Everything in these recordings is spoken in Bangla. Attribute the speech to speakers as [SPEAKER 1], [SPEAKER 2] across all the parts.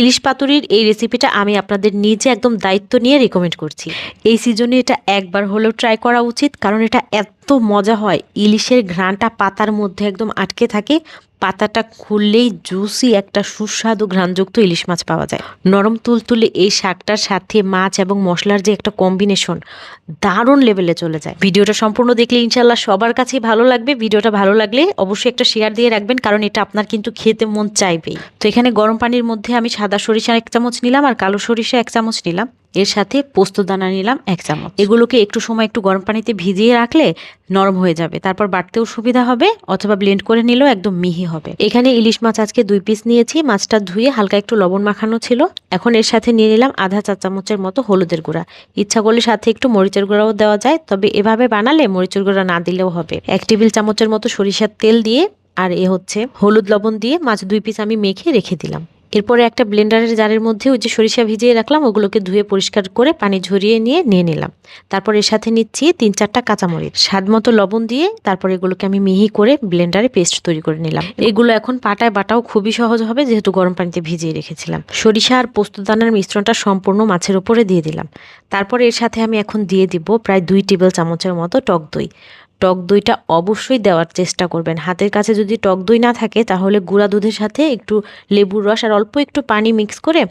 [SPEAKER 1] ইলিশ পাতুরির এই রেসিপিটা আমি আপনাদের নিজে একদম দায়িত্ব নিয়ে রেকমেন্ড করছি। এই সিজনে এটা একবার হলেও ট্রাই করা উচিত, কারণ এটা এত মজা হয়। ইলিশের ঘ্রাণটা পাতার মধ্যে একদম আটকে থাকে। পাতাটা খুললেই জুসি একটা সুস্বাদু ঘ্রাণযুক্ত ইলিশ মাছ পাওয়া যায়। নরম তুলতুলে এই শাকটার সাথে মাছ এবং মশলার যে একটা কম্বিনেশন দারুণ লেভেলে চলে যায়। ভিডিওটা সম্পূর্ণ দেখলে ইনশাল্লাহ সবার কাছেই ভালো লাগবে। ভিডিওটা ভালো লাগলে অবশ্যই একটা শেয়ার দিয়ে রাখবেন, কারণ এটা আপনার কিন্তু খেতে মন চাইবেই। তো এখানে গরম পানির মধ্যে আমি সাদা সরিষা এক চামচ নিলাম আর কালো সরিষা এক চামচ নিলাম। এর সাথে পোস্ত দানা নিলাম এক চামচ। এগুলোকে একটু সময় একটু গরম পানিতে ভিজিয়ে রাখলে নরম হয়ে যাবে। তারপর বাটতেও সুবিধা হবে অথবা ব্লেন্ড করে নিলেও একদম মিহি হবে। এখানে ইলিশ মাছ আজকে দুই পিস নিয়েছি। মাছটা ধুয়ে হালকা একটু লবণ মাখানো ছিল। এখন এর সাথে নিয়ে নিলাম আধা চা চামচের মতো হলুদের গুঁড়া। ইচ্ছা করলে সাথে একটু মরিচের গুঁড়াও দেওয়া যায় তবে এভাবে বানালে মরিচের গুঁড়া না দিলেও হবে। এক টেবিল চামচের মতো সরিষার তেল দিয়ে আর এ হচ্ছে হলুদ লবণ দিয়ে মাছ দুই পিস আমি মেখে রেখে দিলাম। এরপরে একটা ব্লেন্ডারের জারের মধ্যে ওই যে সরিষা ভিজিয়ে রাখলাম, ওগুলোকে ধুয়ে পরিষ্কার করে পানি ঝরিয়ে নিয়ে নিয়ে নিলাম। তারপর এর সাথে নিচ্ছি তিন চারটা কাঁচামরিচ। স্বাদ মতো লবণ দিয়ে তারপর এগুলোকে আমি মিহি করে ব্লেন্ডারে পেস্ট তৈরি করে নিলাম। এগুলো এখন পাটায় বাটাও খুবই সহজ হবে, যেহেতু গরম পানিতে ভিজিয়ে রেখেছিলাম। সরিষা আর পোস্তদানার মিশ্রণটা সম্পূর্ণ মাছের উপরে দিয়ে দিলাম। তারপর এর সাথে আমি এখন দিয়ে দিব প্রায় দুই টেবিল চামচের মতো টক দই। টক দইটা অবশ্যই দেওয়ার চেষ্টা করবেন। হাতের কাছে যদি টক দই না থাকে, তাহলে গুঁড়া দুধের সাথে একটু লেবুর রস আর অল্প একটু পানি মিক্স করে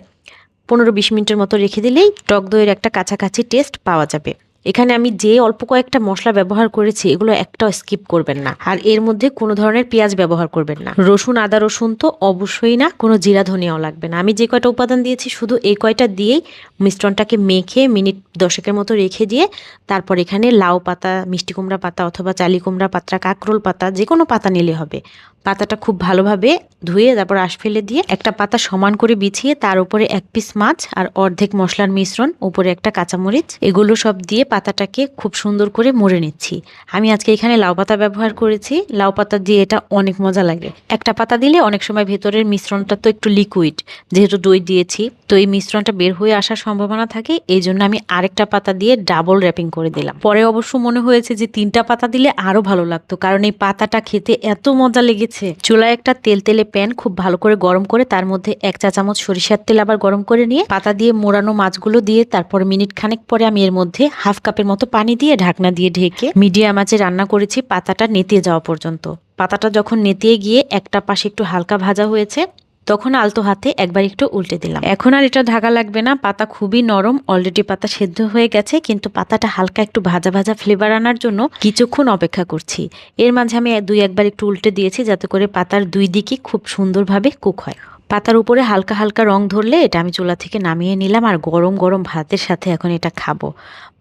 [SPEAKER 1] পনেরো বিশ মিনিটের মতো রেখে দিলেই টক দইয়ের একটা কাছাকাছি টেস্ট পাওয়া যাবে। এখানে আমি যে অল্প কয়েকটা মশলা ব্যবহার করেছি, এগুলো একটাও স্কিপ করবেন না। আর এর মধ্যে কোনো ধরনের পেঁয়াজ ব্যবহার করবেন না। রসুন, আদা, রসুন তো অবশ্যই না, কোনো জিরা, ধনিয়াও লাগবে না। আমি যে কয়টা উপাদান দিয়েছি, শুধু এই কয়টা দিয়েই মিশ্রণটাকে মেখে মিনিট দশেকের মতো রেখে দিয়ে তারপর এখানে লাউ পাতা, মিষ্টি কুমড়া পাতা অথবা চালি কুমড়া পাতা, কাঁকরোল পাতা যে কোনো পাতা নিলে হবে। পাতাটা খুব ভালোভাবে ধুয়ে তারপর আশ ফেলে দিয়ে একটা পাতা সমান করে বিছিয়ে তার উপরে এক পিস মাছ আর অর্ধেক মশলার মিশ্রণ, উপরে একটা কাঁচামরিচ, এগুলো সব দিয়ে পাতাটাকে খুব সুন্দর করে মরে নিচ্ছি। আমি আজকে এখানে লাউ পাতা ব্যবহার করেছি। লাউ পাতা দিয়ে এটা অনেক মজা লাগে। একটা পাতা দিলে অনেক সময় ভেতরের মিশ্রণটা তো একটু লিকুইড যেহেতু দই দিয়েছি, তো এই মিশ্রণটা বের হয়ে আসার সম্ভাবনা থাকে, এই জন্য আমি আরেকটা পাতা দিয়ে ডাবল র্যাপিং করে দিলাম। পরে অবশ্য মনে হয়েছে যে তিনটা পাতা দিলে আরও ভালো লাগতো, কারণ এই পাতাটা খেতে এত মজা লেগেছে। চুলায় একটা তেল তেলে প্যান খুব ভালো করে গরম করে, তার মধ্যে এক চা চামচ সরিষার তেল আবার গরম করে নিয়ে, পাতা দিয়ে মোড়ানো মাছগুলো দিয়ে, তারপর মিনিট খানেক পরে আমি এর মধ্যে হাফ কাপের মতো পানি দিয়ে ঢাকনা দিয়ে ঢেকে মিডিয়াম আঁচে রান্না করেছি পাতাটা নেতিয়ে যাওয়া পর্যন্ত। পাতাটা যখন নেতিয়ে গিয়ে, একটা পাশে একটু হালকা ভাজা হয়েছে তখন আলতো হাতে একবার একটু উল্টে দিলাম। এখন আর এটা ঢাকা লাগবে না। পাতা খুবই নরম। অলরেডি পাতা সেদ্ধ হয়ে গেছে, কিন্তু পাতাটা হালকা একটু ভাজা ভাজা ফ্লেভার আনার জন্য কিছুক্ষণ অপেক্ষা করছি। এর মাঝে আমি দুই একবার একটু উল্টে দিয়েছি, যাতে করে পাতার দুই দিকে খুব সুন্দরভাবে কুক হয়। পাতার উপরে হালকা হালকা রং ধরলে এটা আমি চুলা থেকে নামিয়ে নিলাম আর গরম গরম ভাতের সাথে এখন এটা খাব।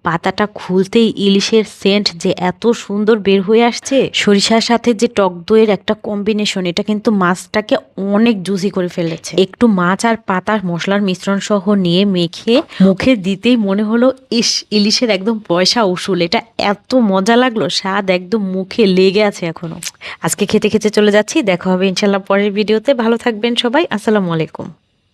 [SPEAKER 1] পাতাটা খুলতেই ইলিশের সেন্ট যে এত সুন্দর বের হয়ে আসছে। সরিষার সাথে যে টক দইয়ের একটা কম্বিনেশন এটা কিন্তু মাছটাকে অনেক জুসি করে ফেলেছে। একটু মাছ আর পাতার মশলার মিশ্রণ সহ নিয়ে মেখে মুখে দিতেই মনে হলো, ইস, ইলিশের একদম পয়সা উসুল। এটা এত মজা লাগল, স্বাদ একদম মুখে লেগে আছে এখনও। আজকে খেতে খেতে চলে যাচ্ছি, দেখা হবে ইনশাল্লাহ পরের ভিডিওতে। ভালো থাকবেন সবাই, আসসালামু আলাইকুম।